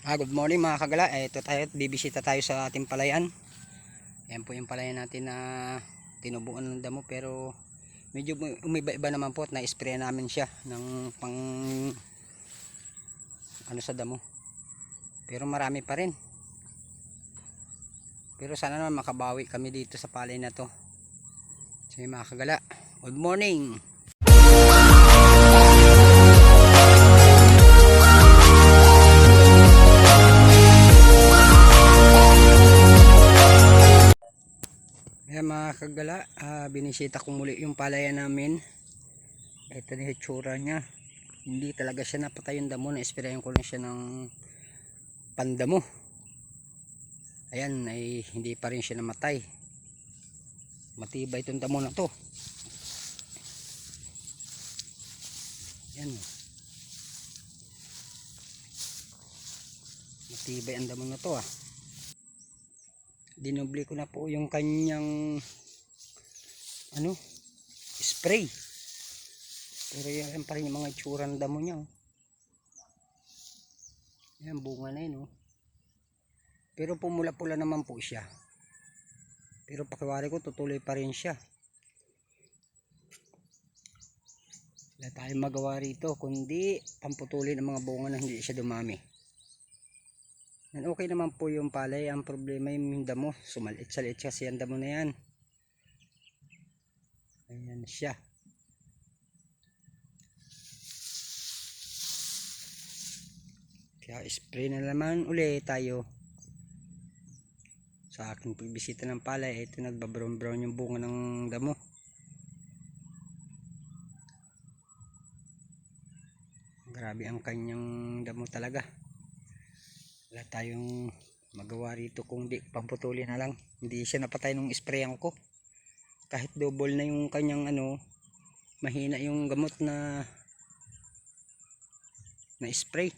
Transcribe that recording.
Ah, good morning mga kagala. Eh, ito tayo, bibisita tayo sa ating palayan. Ayan po yung palayan natin na tinubuan ng damo pero medyo umiba-iba naman po at na-spray namin siya ng pang ano sa damo. Pero marami pa rin. Pero sana naman makabawi kami dito sa palay na to. So mga kagala, good morning! Ayan mga kagala, ah, binisita ko muli yung palayan namin. Ito na yung niya. Hindi talaga siya napatay yung damo. Na-sprayan ko lang siya ng pandamo. Ayan, ay hindi pa rin siya namatay. Matibay itong damo na to. Ayan. Matibay ang damo na to ah dinubli ko na po yung kanyang ano spray pero yan pa rin yung mga itsura ng damo niya oh. yan bunga na yun oh. pero pumula-pula naman po siya pero pakiwari ko tutuloy pa rin siya wala tayong magawa rito kundi pamputulin ang mga bunga na hindi siya dumami yan, okay naman po yung palay. Ang problema yung damo. Sumalit-salit kasi ang damo na yan. Ayan siya. Kaya spray na naman uli tayo. Sa aking pagbisita ng palay, ito nagbabrown brown yung bunga ng damo. Grabe ang kanyang damo talaga wala tayong magawa rito kung di pamputulin na lang. Hindi siya napatay nung sprayan ko. Kahit double na yung kanyang ano mahina yung gamot na na spray